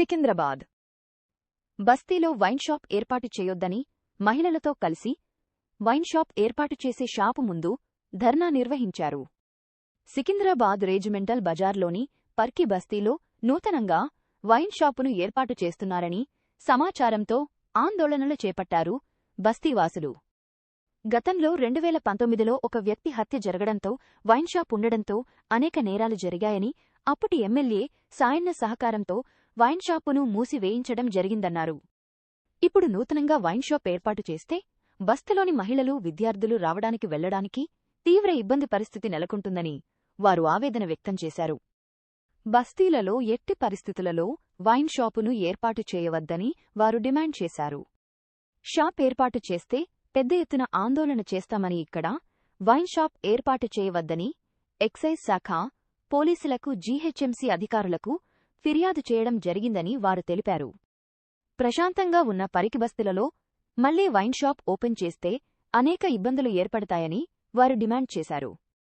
సికింద్రాబాద్. బస్తీలో wine shop ఏర్పాటు చేయొద్దని మహిళలతో కలిసి వైన్ షాప్ ఏర్పాటు చేసే షాపు ముందు ధర్నా నిర్వహించారు. సికింద్రాబాద్ రెజిమెంటల్ బజార్లోని పర్కి బస్తీలో నూతనంగా వైన్ షాపును ఏర్పాటు చేస్తున్నారని సమాచారంతో ఆందోళనలు చేపట్టారు బస్తీవాసులు. గతంలో రెండు వేల పంతొమ్మిదిలో ఒక వ్యక్తి హత్య జరగడంతో వైన్ షాప్ ఉండడంతో అనేక నేరాలు జరిగాయని అప్పటి ఎమ్మెల్యే సాయన్న సహకారంతో వైన్ షాపును మూసివేయించడం జరిగిందన్నారు. ఇప్పుడు నూతనంగా వైన్ షాప్ ఏర్పాటు చేస్తే బస్తీలోని మహిళలు విద్యార్థులు రావడానికి వెళ్ళడానికి తీవ్ర ఇబ్బంది పరిస్థితి నెలకొంటుందని వారు ఆవేదన వ్యక్తం చేశారు. బస్తీలలో ఎట్టి పరిస్థితులలో వైన్ షాపును ఏర్పాటు చేయవద్దని వారు డిమాండ్ చేశారు. షాప్ ఏర్పాటు చేస్తే పెద్ద ఎత్తున ఆందోళన చేస్తామని ఇక్కడ వైన్ షాప్ ఏర్పాటు చేయవద్దని ఎక్సైజ్ శాఖ పోలీసులకు జీహెచ్ఎంసీ అధికారులకు ఫిర్యాదు చేయడం జరిగిందని వారు తెలిపారు. ప్రశాంతంగా ఉన్న పరికిబస్తులలో మళ్ళీ వైన్ షాప్ ఓపెన్ చేస్తే అనేక ఇబ్బందులు ఏర్పడతాయని వారు డిమాండ్ చేశారు.